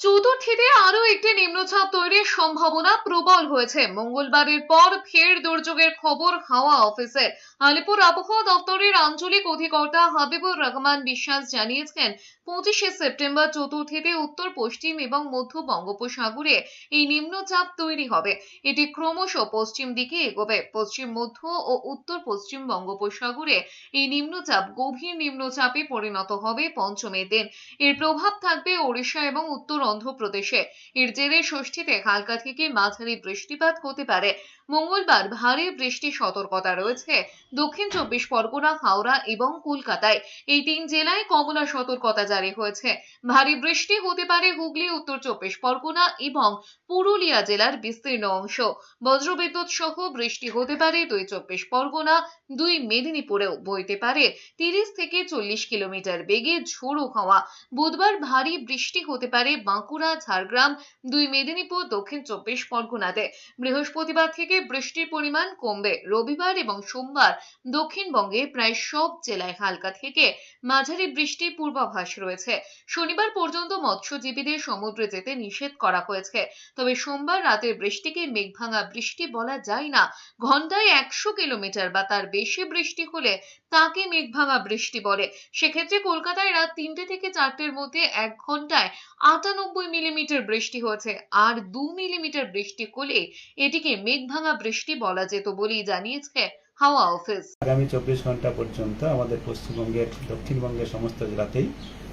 চতুর্থীতে আরও একটি নিম্নচাপ তৈরির সম্ভাবনা প্রবল হয়েছে। মঙ্গলবারের পর ফের দুর্যোগের খবর হাওয়া অফিসের আলিপুর আবহাওয়া দপ্তরের আঞ্চলিক অধিকর্তা হাবিবুর রহমান বিশ্বাস জানিয়েছেন, পঁচিশে সেপ্টেম্বর চতুর্থীতে উত্তর, পশ্চিম এবং মধ্য বঙ্গোপসাগরে এই নিম্নচাপ তৈরি হবে। এটি ক্রমশ পশ্চিম দিকে এগোবে। পশ্চিম, মধ্য ও উত্তর, পশ্চিম বঙ্গোপসাগরে এই নিম্নচাপ গভীর নিম্নচাপে পরিণত হবে পঞ্চমের দিন। এর প্রভাব থাকবে ওড়িশা এবং উত্তর অন্ধ্রপ্রদেশে। এর জেরে ষষ্ঠীতে হালকা থেকে মাঝারি বৃষ্টিপাত হতে পারে। মঙ্গলবার ভারী বৃষ্টির সতর্কতা রয়েছে দক্ষিণ চব্বিশ পরগনা, হাওড়া এবং কলকাতায়। এই তিন জেলায় কমলা সতর্কতা জারি হয়েছে। ভারী বৃষ্টি হতে পারে হুগলি, উত্তর চব্বিশ পরগনা এবং পুরুলিয়া জেলার বিস্তীর্ণ অংশ। বজ্রবিদ্যুৎ সহ বৃষ্টি হতে পারে দুই চব্বিশ পরগনা, দুই মেদিনীপুরেও বইতে পারে তিরিশ থেকে চল্লিশ কিলোমিটার বেগে ঝোড়ো হাওয়া। বুধবার ভারী বৃষ্টি হতে পারে বাঁকুড়া, ঝাড়গ্রাম, দুই মেদিনীপুর, দক্ষিণ চব্বিশ পরগনাতে। বৃহস্পতিবার থেকে বৃষ্টির পরিমাণ কমবে। রবিবার এবং সোমবার দক্ষিণবঙ্গে প্রায় সব জেলায় হালকা থেকে মাঝারি বৃষ্টির পূর্বাভাস রয়েছে। শনিবার পর্যন্ত মৎস্যজীবীদের সমুদ্রে যেতে নিষেধ করা হয়েছে। তবে সোমবার রাতের বৃষ্টিকে মেঘভাঙা বৃষ্টি বলা যায় না। ঘন্টায় একশো কিলোমিটার বা তার বেশি বৃষ্টি হলে তাকে মেঘভাঙা বৃষ্টি বলে। সেক্ষেত্রে কলকাতায় রাত তিনটে থেকে চারটের মধ্যে এক ঘন্টায় আটানব্বই মিলিমিটার বৃষ্টি হয়েছে, আর দু মিলিমিটার বৃষ্টি হলে এটিকে মেঘভাঙা বৃষ্টি বলা যেত বলেই জানিয়েছে হাওয়া অফিস। আগামী চব্বিশ ঘণ্টা পর্যন্ত আমাদের পশ্চিমবঙ্গের, দক্ষিণবঙ্গের সমস্ত জেলাতেই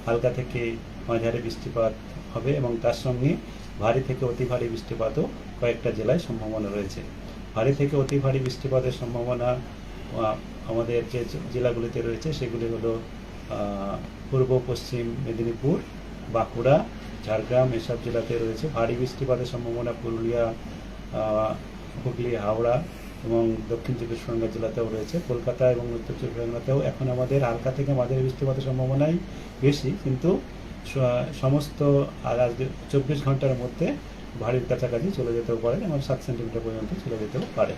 হালকা থেকে মাঝারি বৃষ্টিপাত হবে এবং তার সঙ্গে ভারী থেকে অতি ভারী বৃষ্টিপাতও কয়েকটা জেলায় সম্ভাবনা রয়েছে। ভারী থেকে অতি ভারী বৃষ্টিপাতের সম্ভাবনা আমাদের যে জেলাগুলিতে রয়েছে সেগুলি হলো পূর্ব, পশ্চিম মেদিনীপুর, বাঁকুড়া ঝাড়গ্রাম, এসব জেলাতে রয়েছে। ভারী বৃষ্টিপাতের সম্ভাবনা পুরুলিয়া হুগলি, হাওড়া এবং দক্ষিণ চব্বিশ পরগনা জেলাতেও রয়েছে। কলকাতা এবং উত্তর চব্বিশ পরগনাতেও এখন আমাদের হালকা থেকে মাঝারি বৃষ্টিপাতের সম্ভাবনাই বেশি। কিন্তু সমস্ত চব্বিশ ঘণ্টার মধ্যে ভারীর কাছাকাছি চলে যেতেও পারে এবং সাত সেন্টিমিটার পর্যন্ত চলে যেতেও পারে।